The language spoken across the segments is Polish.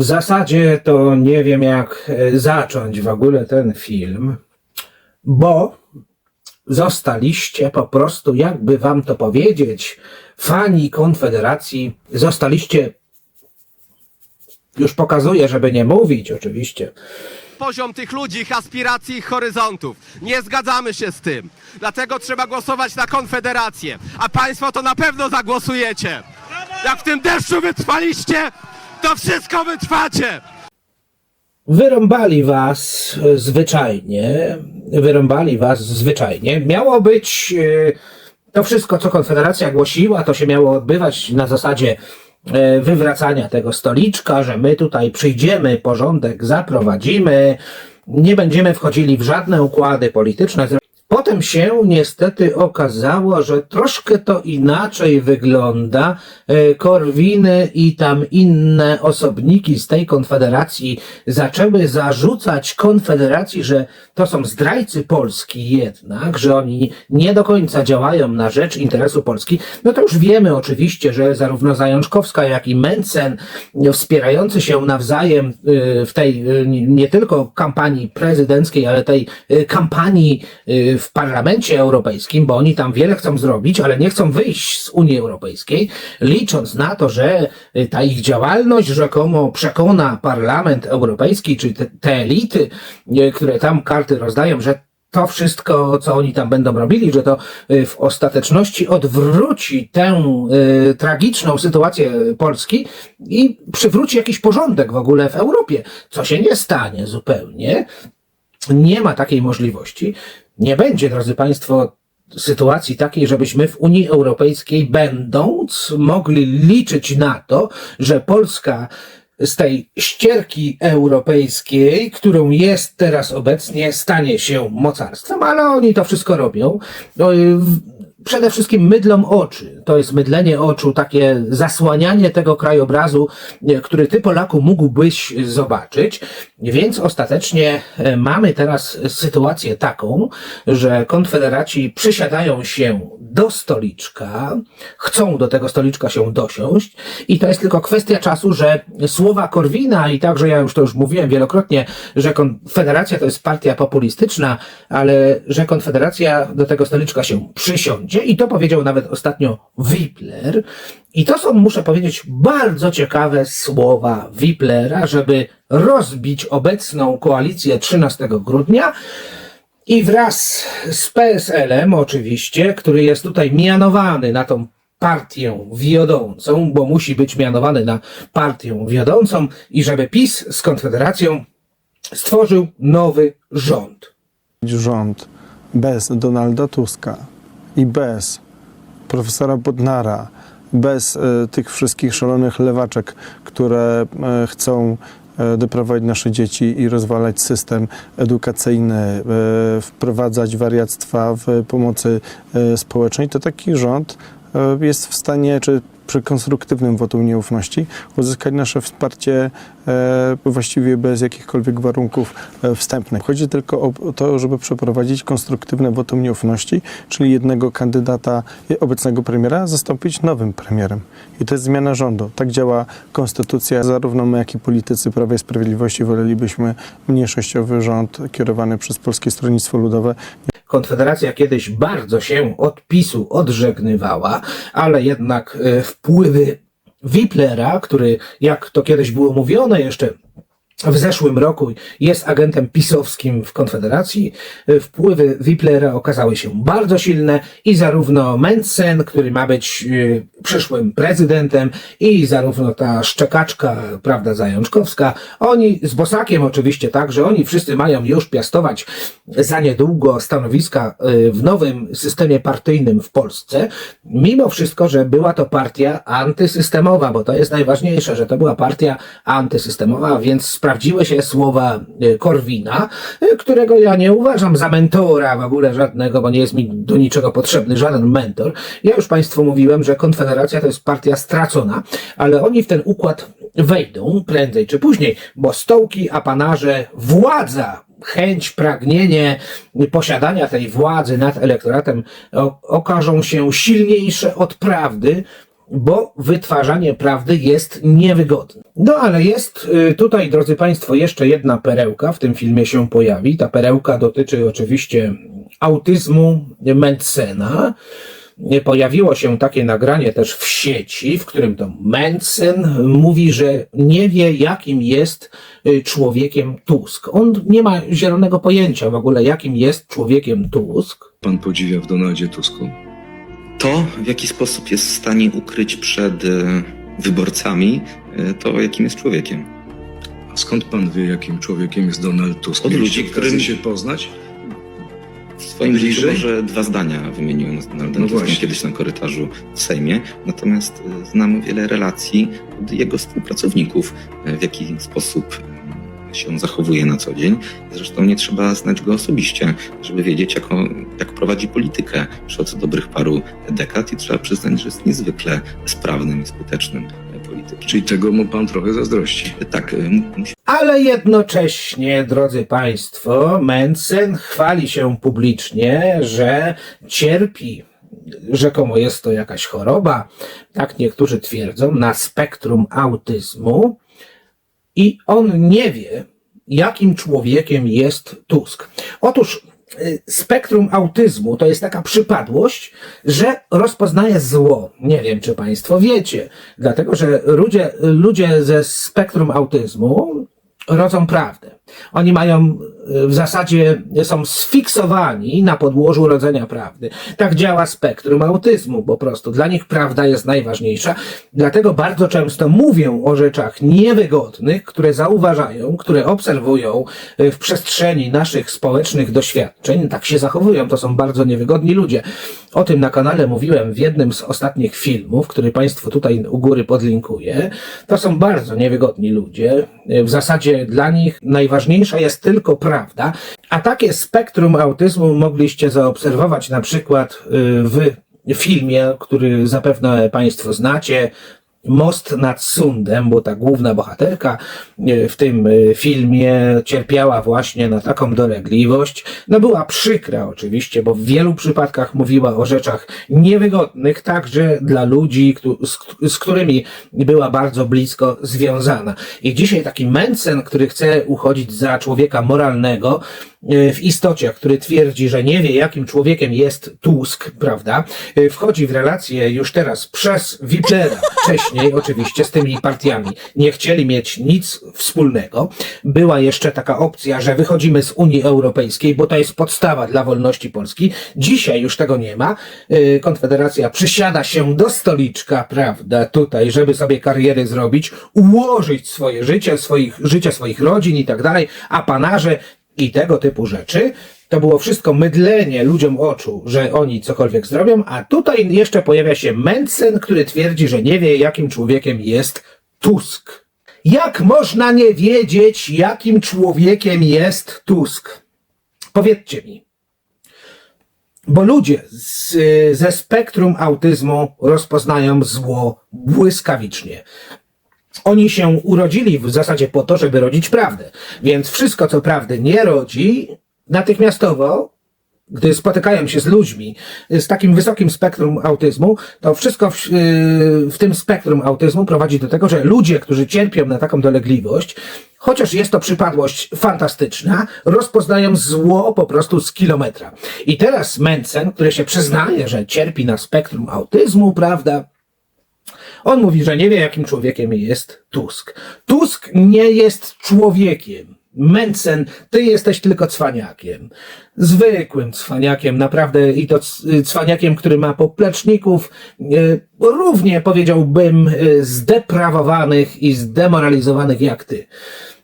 W zasadzie to nie wiem, jak e, zacząć w ogóle ten film, bo zostaliście po prostu, jakby wam to powiedzieć, fani Konfederacji, zostaliście, już pokazuję, żeby nie mówić oczywiście, poziom tych ludzi, ich aspiracji, ich horyzontów. Nie zgadzamy się z tym. Dlatego trzeba głosować na Konfederację. A Państwo to na pewno zagłosujecie. Jak w tym deszczu wytrwaliście, to wszystko wytrwacie. Wyrąbali was zwyczajnie, wyrąbali was zwyczajnie. Miało być e, to wszystko, co Konfederacja głosiła, to się miało odbywać na zasadzie e, wywracania tego stoliczka, że my tutaj przyjdziemy, porządek zaprowadzimy, nie będziemy wchodzili w żadne układy polityczne. Potem się niestety okazało, że troszkę to inaczej wygląda. E, Korwiny i tam inne osobniki z tej konfederacji zaczęły zarzucać konfederacji, że to są zdrajcy Polski jednak, że oni nie do końca działają na rzecz interesu Polski. No to już wiemy oczywiście, że zarówno Zajączkowska, jak i Mencen wspierający się nawzajem e, w tej e, nie tylko kampanii prezydenckiej, ale tej kampanii w Parlamencie Europejskim, bo oni tam wiele chcą zrobić, ale nie chcą wyjść z Unii Europejskiej, licząc na to, że e, ta ich działalność rzekomo przekona Parlament Europejski, czy te, te elity, e, które tam karty rozdają, że to wszystko, co oni tam będą robili, że to y, w ostateczności odwróci tę y, tragiczną sytuację Polski i przywróci jakiś porządek w ogóle w Europie, co się nie stanie zupełnie. Nie ma takiej możliwości. Nie będzie, drodzy Państwo, sytuacji takiej, żebyśmy w Unii Europejskiej będąc mogli liczyć na to, że Polska z tej ścierki europejskiej, którą jest teraz obecnie, stanie się mocarstwem, ale oni to wszystko robią. Przede wszystkim mydlą oczy. To jest mydlenie oczu, takie zasłanianie tego krajobrazu, y, który ty, Polaku, mógłbyś zobaczyć. Więc ostatecznie e, mamy teraz sytuację taką, że konfederaci przysiadają się do stoliczka, chcą do tego stoliczka się dosiąść i to jest tylko kwestia czasu, że słowa Korwina i także ja już to już mówiłem wielokrotnie, że Konfederacja to jest partia populistyczna, ale że Konfederacja do tego stoliczka się przysiądzie i to powiedział nawet ostatnio Wipler i to są, muszę powiedzieć, bardzo ciekawe słowa Wiplera, żeby rozbić obecną koalicję 13 grudnia. I wraz z PSL-em oczywiście, który jest tutaj mianowany na tą partię wiodącą, bo musi być mianowany na partię wiodącą i żeby PiS z Konfederacją stworzył nowy rząd. rząd bez Donalda Tuska i bez profesora Bodnara, bez e, tych wszystkich szalonych lewaczek, które e, chcą e, doprowadzić nasze dzieci i rozwalać system edukacyjny, wprowadzać wariactwa w pomocy społecznej, to taki rząd jest w stanie, czy przy konstruktywnym wotum nieufności uzyskać nasze wsparcie e, właściwie bez jakichkolwiek warunków e, wstępnych. Chodzi tylko o to, żeby przeprowadzić konstruktywne wotum nieufności, czyli jednego kandydata e, obecnego premiera zastąpić nowym premierem. I to jest zmiana rządu. Tak działa konstytucja. Zarówno my, jak i politycy Prawa i Sprawiedliwości wolelibyśmy mniejszościowy rząd kierowany przez Polskie Stronnictwo Ludowe Konfederacja kiedyś bardzo się od PiSu odżegnywała, ale jednak e, wpływy Wiplera, który, jak to kiedyś było mówione jeszcze w zeszłym roku jest agentem pisowskim w Konfederacji. Wpływy Wiplera okazały się bardzo silne i zarówno Mencen, który ma być e, przyszłym prezydentem i zarówno ta szczekaczka, prawda, Zajączkowska, oni z Bosakiem oczywiście także, oni wszyscy mają już piastować za niedługo stanowiska e, w nowym systemie partyjnym w Polsce, mimo wszystko, że była to partia antysystemowa, bo to jest najważniejsze, że to była partia antysystemowa, więc sprawdziły się słowa e, Korwina, e, którego ja nie uważam za mentora w ogóle żadnego, bo nie jest mi do niczego potrzebny żaden mentor. Ja już Państwu mówiłem, że Konfederacja to jest partia stracona, ale oni w ten układ wejdą prędzej czy później, bo stołki, apanarze, władza chęć, pragnienie posiadania tej władzy nad elektoratem okażą się silniejsze od prawdy, bo wytwarzanie prawdy jest niewygodne. No ale jest y, tutaj, drodzy Państwo, jeszcze jedna perełka w tym filmie się pojawi. Ta perełka dotyczy oczywiście autyzmu Mencena. Pojawiło się takie nagranie też w sieci, w którym to Mencen mówi, że nie wie, jakim jest y, człowiekiem Tusk. On nie ma zielonego pojęcia w ogóle, jakim jest człowiekiem Tusk. pan podziwia w Donaldzie Tusku? To, w jaki sposób jest w stanie ukryć przed e, wyborcami e, to, jakim jest człowiekiem. A skąd pan wie, jakim człowiekiem jest Donald Tusk? Od ludzi, którym- się poznać? W swoim Bliżej? życiu może dwa zdania wymieniłem z Donaldem No Tuskiem kiedyś na korytarzu w Sejmie, natomiast e, znam wiele relacji od jego współpracowników, w jaki sposób e, się zachowuje na co dzień. Zresztą nie trzeba znać go osobiście, żeby wiedzieć, jak, on, jak prowadzi politykę już od dobrych paru dekad i trzeba przyznać, że jest niezwykle sprawnym i skutecznym e, politykiem. Czyli tego mu pan trochę zazdrości. Tak, e, m- musi Ale jednocześnie, drodzy Państwo, Mencen chwali się publicznie, że cierpi, rzekomo jest to jakaś choroba, tak niektórzy twierdzą, na spektrum autyzmu i on nie wie, jakim człowiekiem jest Tusk. Otóż y, spektrum autyzmu to jest taka przypadłość, że rozpoznaje zło. Nie wiem, czy Państwo wiecie, dlatego że ludzie, ludzie ze spektrum autyzmu rodzą prawdę. Oni mają y, w zasadzie są sfiksowani na podłożu rodzenia prawdy. Tak działa spektrum autyzmu po prostu. Dla nich prawda jest najważniejsza. Dlatego bardzo często mówią o rzeczach niewygodnych, które zauważają, które obserwują y, w przestrzeni naszych społecznych doświadczeń. Tak się zachowują. To są bardzo niewygodni ludzie. O tym na kanale mówiłem w jednym z ostatnich filmów, który Państwu tutaj u góry podlinkuję. To są bardzo niewygodni ludzie. Y, W zasadzie dla nich najważniejsza jest tylko prawda, a takie spektrum autyzmu mogliście zaobserwować na przykład y, w filmie, który zapewne Państwo znacie. Most nad Sundem, bo ta główna bohaterka y, w tym y, filmie cierpiała właśnie na taką dolegliwość. No była przykra oczywiście, bo w wielu przypadkach mówiła o rzeczach niewygodnych, także dla ludzi, z, którymi była bardzo blisko związana. I dzisiaj taki Mencen, który chce uchodzić za człowieka moralnego, w istocie, który twierdzi, że nie wie, jakim człowiekiem jest Tusk, prawda, y, wchodzi w relacje już teraz przez Wiplera, wcześniej oczywiście z tymi partiami. Nie chcieli mieć nic wspólnego. Była jeszcze taka opcja, że wychodzimy z Unii Europejskiej, bo to jest podstawa dla wolności Polski. Dzisiaj już tego nie ma. Y, Konfederacja przysiada się do stoliczka, prawda, tutaj, żeby sobie kariery zrobić, ułożyć swoje życie, swoich, życie swoich rodzin i tak dalej, a panarze i tego typu rzeczy. To było wszystko mydlenie ludziom oczu, że oni cokolwiek zrobią, a tutaj jeszcze pojawia się Mencen, który twierdzi, że nie wie, jakim człowiekiem jest Tusk. Jak można nie wiedzieć, jakim człowiekiem jest Tusk? Powiedzcie mi. Bo ludzie z, ze spektrum autyzmu rozpoznają zło błyskawicznie. Oni się urodzili w zasadzie po to, żeby rodzić prawdę. Więc wszystko, co prawdy nie rodzi, natychmiastowo, gdy spotykają się z ludźmi z takim wysokim spektrum autyzmu, to wszystko w, yy, w tym spektrum autyzmu prowadzi do tego, że ludzie, którzy cierpią na taką dolegliwość, chociaż jest to przypadłość fantastyczna, rozpoznają zło po prostu z kilometra. I teraz Mencen, który się przyznaje, że cierpi na spektrum autyzmu, prawda, on mówi, że nie wie, jakim człowiekiem jest Tusk. Tusk nie jest człowiekiem. Mencen, ty jesteś tylko cwaniakiem. Zwykłym cwaniakiem, naprawdę i to c- cwaniakiem, który ma popleczników, e, równie powiedziałbym e, zdeprawowanych i zdemoralizowanych jak ty.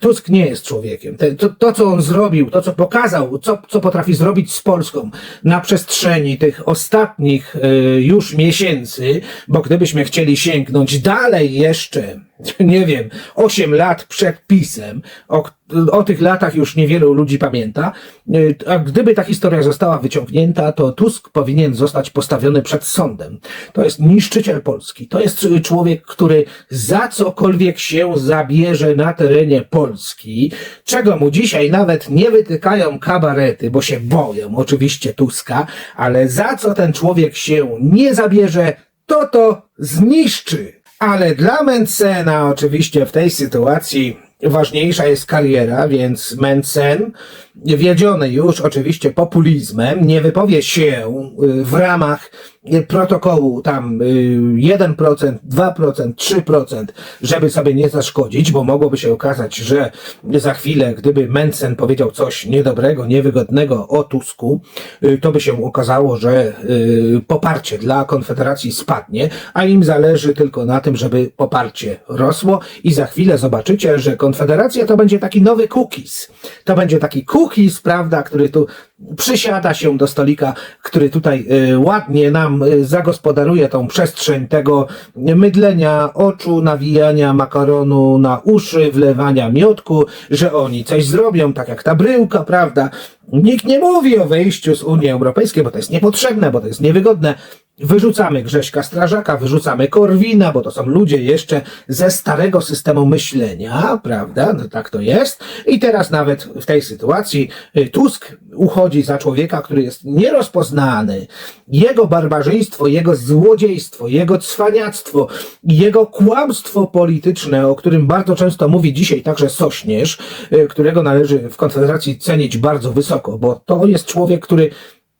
Tusk nie jest człowiekiem. Te, to, to, co on zrobił, to, co pokazał, co, co potrafi zrobić z Polską na przestrzeni tych ostatnich e, już miesięcy, bo gdybyśmy chcieli sięgnąć dalej jeszcze, nie wiem, 8 lat przed pisem, o, o tych latach już niewielu ludzi pamięta, e, a gdyby ta historia została wyciągnięta, to Tusk powinien zostać postawiony przed sądem. To jest niszczyciel Polski. To jest człowiek, który za cokolwiek się zabierze na terenie Polski, czego mu dzisiaj nawet nie wytykają kabarety, bo się boją oczywiście Tuska, ale za co ten człowiek się nie zabierze, to to zniszczy. Ale dla Mencena oczywiście w tej sytuacji ważniejsza jest kariera, więc Mencen, wiedziony już oczywiście populizmem, nie wypowie się y, w ramach y, protokołu tam y, 1%, 2%, 3%, żeby sobie nie zaszkodzić, bo mogłoby się okazać, że za chwilę, gdyby Mencen powiedział coś niedobrego, niewygodnego o Tusku, y, to by się okazało, że poparcie dla Konfederacji spadnie, a im zależy tylko na tym, żeby poparcie rosło i za chwilę zobaczycie, że Konfederacja to będzie taki nowy cookies. To będzie taki cookies, prawda, który tu przysiada się do stolika, który tutaj y, ładnie nam y, zagospodaruje tą przestrzeń tego mydlenia oczu, nawijania makaronu na uszy, wlewania miodku, że oni coś zrobią, tak jak ta bryłka, prawda? Nikt nie mówi o wyjściu z Unii Europejskiej, bo to jest niepotrzebne, bo to jest niewygodne. Wyrzucamy Grześka Strażaka, wyrzucamy Korwina, bo to są ludzie jeszcze ze starego systemu myślenia, prawda? No tak to jest. I teraz nawet w tej sytuacji y, Tusk uchodzi za człowieka, który jest nierozpoznany. Jego barbarzyństwo, jego złodziejstwo, jego cwaniactwo, jego kłamstwo polityczne, o którym bardzo często mówi dzisiaj także Sośnierz, y, którego należy w Konfederacji cenić bardzo wysoko, bo to jest człowiek, który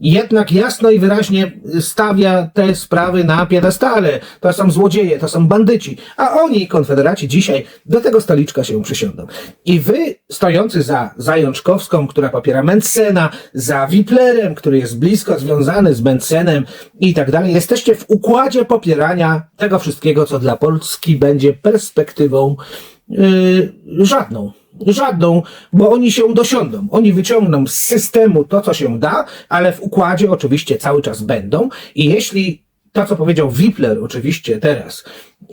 jednak jasno i wyraźnie stawia te sprawy na piedestale. To są złodzieje, to są bandyci, a oni, konfederaci, dzisiaj do tego stoliczka się przysiądą. I wy, stojący za Zajączkowską, która popiera Mencena, za Wiplerem, który jest blisko związany z Mencenem i tak dalej, jesteście w układzie popierania tego wszystkiego, co dla Polski będzie perspektywą yy, żadną. Żadną, bo oni się dosiądą. Oni wyciągną z systemu to, co się da, ale w układzie oczywiście cały czas będą. I jeśli to, co powiedział Wipler oczywiście teraz,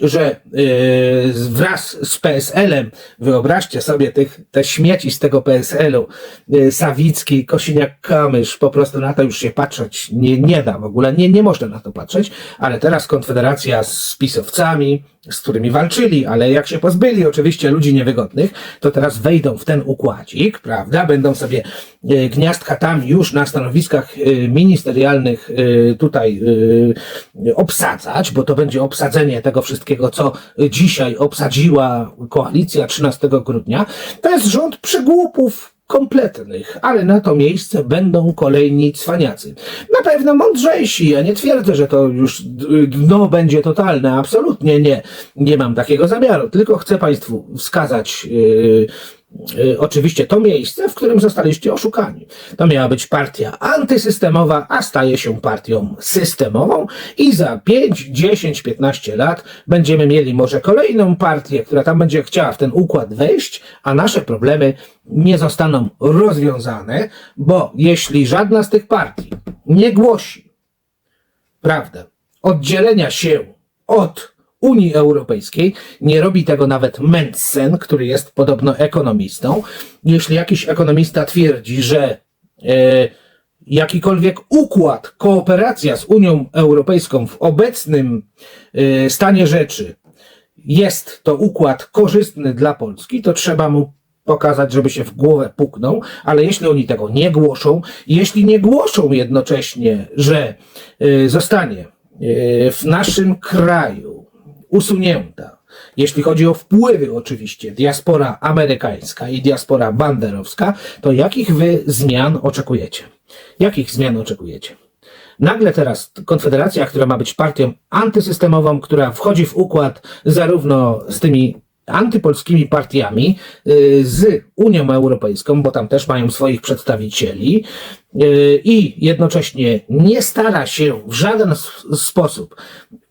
że yy, wraz z PSL-em, wyobraźcie sobie tych, te śmieci z tego PSL-u, yy, Sawicki, Kosiniak-Kamysz, po prostu na to już się patrzeć nie, nie da w ogóle, nie, nie można na to patrzeć, ale teraz Konfederacja z pisowcami, z którymi walczyli, ale jak się pozbyli oczywiście ludzi niewygodnych, to teraz wejdą w ten układzik, prawda? Będą sobie e, gniazdka tam już na stanowiskach e, ministerialnych e, tutaj e, obsadzać, bo to będzie obsadzenie tego wszystkiego, co dzisiaj obsadziła koalicja 13 grudnia. To jest rząd przygłupów kompletnych, ale na to miejsce będą kolejni cwaniacy. Na pewno mądrzejsi, ja nie twierdzę, że to już dno będzie totalne, absolutnie nie. Nie mam takiego zamiaru, tylko chcę Państwu wskazać yy, oczywiście to miejsce, w którym zostaliście oszukani. To miała być partia antysystemowa, a staje się partią systemową i za 5, 10, 15 lat będziemy mieli może kolejną partię, która tam będzie chciała w ten układ wejść, a nasze problemy nie zostaną rozwiązane, bo jeśli żadna z tych partii nie głosi, prawda, oddzielenia się od Unii Europejskiej, nie robi tego nawet Mencen, który jest podobno ekonomistą. Jeśli jakiś ekonomista twierdzi, że e, jakikolwiek układ, kooperacja z Unią Europejską w obecnym e, stanie rzeczy jest to układ korzystny dla Polski, to trzeba mu pokazać, żeby się w głowę puknął, ale jeśli oni tego nie głoszą, jeśli nie głoszą jednocześnie, że y, zostanie y, w naszym kraju usunięta, jeśli chodzi o wpływy oczywiście, diaspora amerykańska i diaspora banderowska, to jakich wy zmian oczekujecie? Jakich zmian oczekujecie? Nagle teraz Konfederacja, która ma być partią antysystemową, która wchodzi w układ zarówno z tymi antypolskimi partiami, y, z Unią Europejską, bo tam też mają swoich przedstawicieli, y, i jednocześnie nie stara się w żaden sposób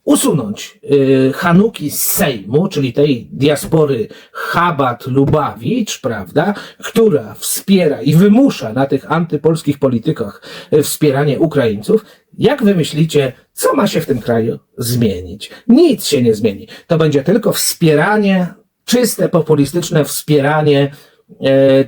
usunąć y, Hanuki z Sejmu, czyli tej diaspory Chabat-Lubawicz, prawda, która wspiera i wymusza na tych antypolskich politykach y, wspieranie Ukraińców, jak wy myślicie, co ma się w tym kraju zmienić? Nic się nie zmieni. To będzie tylko wspieranie, czyste, populistyczne wspieranie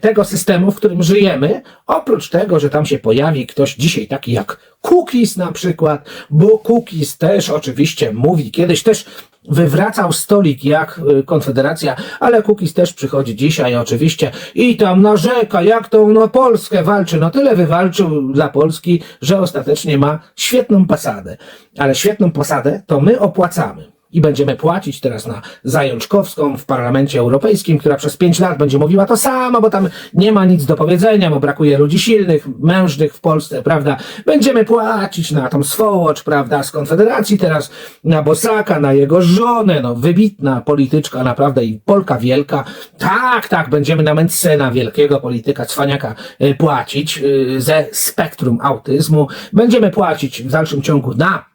tego systemu, w którym żyjemy, oprócz tego, że tam się pojawi ktoś dzisiaj taki jak Cookies na przykład, bo Cookies też oczywiście mówi, kiedyś też wywracał stolik jak y, Konfederacja, ale Kukiz też przychodzi dzisiaj oczywiście i tam narzeka, jak to na Polskę walczy. No tyle wywalczył dla Polski, że ostatecznie ma świetną posadę. Ale świetną posadę to my opłacamy. I będziemy płacić teraz na Zajączkowską w Parlamencie Europejskim, która przez pięć lat będzie mówiła to samo, bo tam nie ma nic do powiedzenia, bo brakuje ludzi silnych, mężnych w Polsce, prawda? Będziemy płacić na tą swołocz, prawda, z Konfederacji teraz, na Bosaka, na jego żonę, no wybitna polityczka, naprawdę i Polka wielka. Tak, tak, będziemy na Mencena, wielkiego polityka, cwaniaka, y, płacić y, ze spektrum autyzmu. Będziemy płacić w dalszym ciągu na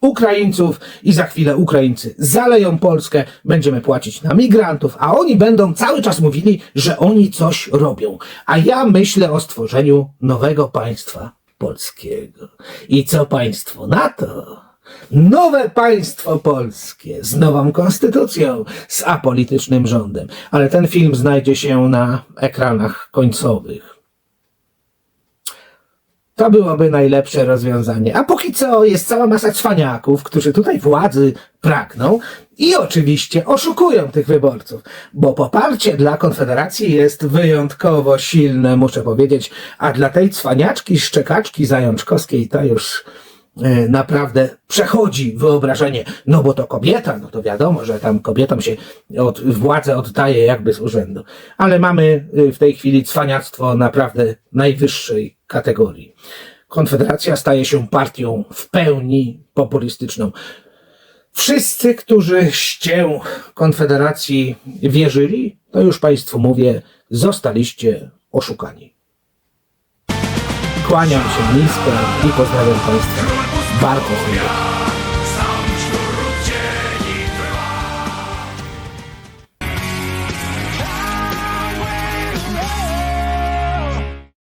Ukraińców i za chwilę Ukraińcy zaleją Polskę, będziemy płacić na migrantów, a oni będą cały czas mówili, że oni coś robią. A ja myślę o stworzeniu nowego państwa polskiego. I co państwo na to? Nowe państwo polskie z nową konstytucją, z apolitycznym rządem. Ale ten film znajdzie się na ekranach końcowych. To byłoby najlepsze rozwiązanie. A póki co jest cała masa cwaniaków, którzy tutaj władzy pragną i oczywiście oszukują tych wyborców, bo poparcie dla Konfederacji jest wyjątkowo silne, muszę powiedzieć, a dla tej cwaniaczki, szczekaczki zajączkowskiej to już naprawdę przechodzi wyobrażenie, no bo to kobieta, no to wiadomo, że tam kobietom się od, władzę oddaje jakby z urzędu. Ale mamy y, w tej chwili cwaniactwo naprawdę najwyższej kategorii. Konfederacja staje się partią w pełni populistyczną. Wszyscy, którzyście Konfederacji wierzyli, to już Państwu mówię, zostaliście oszukani. Kłaniam się nisko i pozdrawiam Państwa bardzo serdecznie.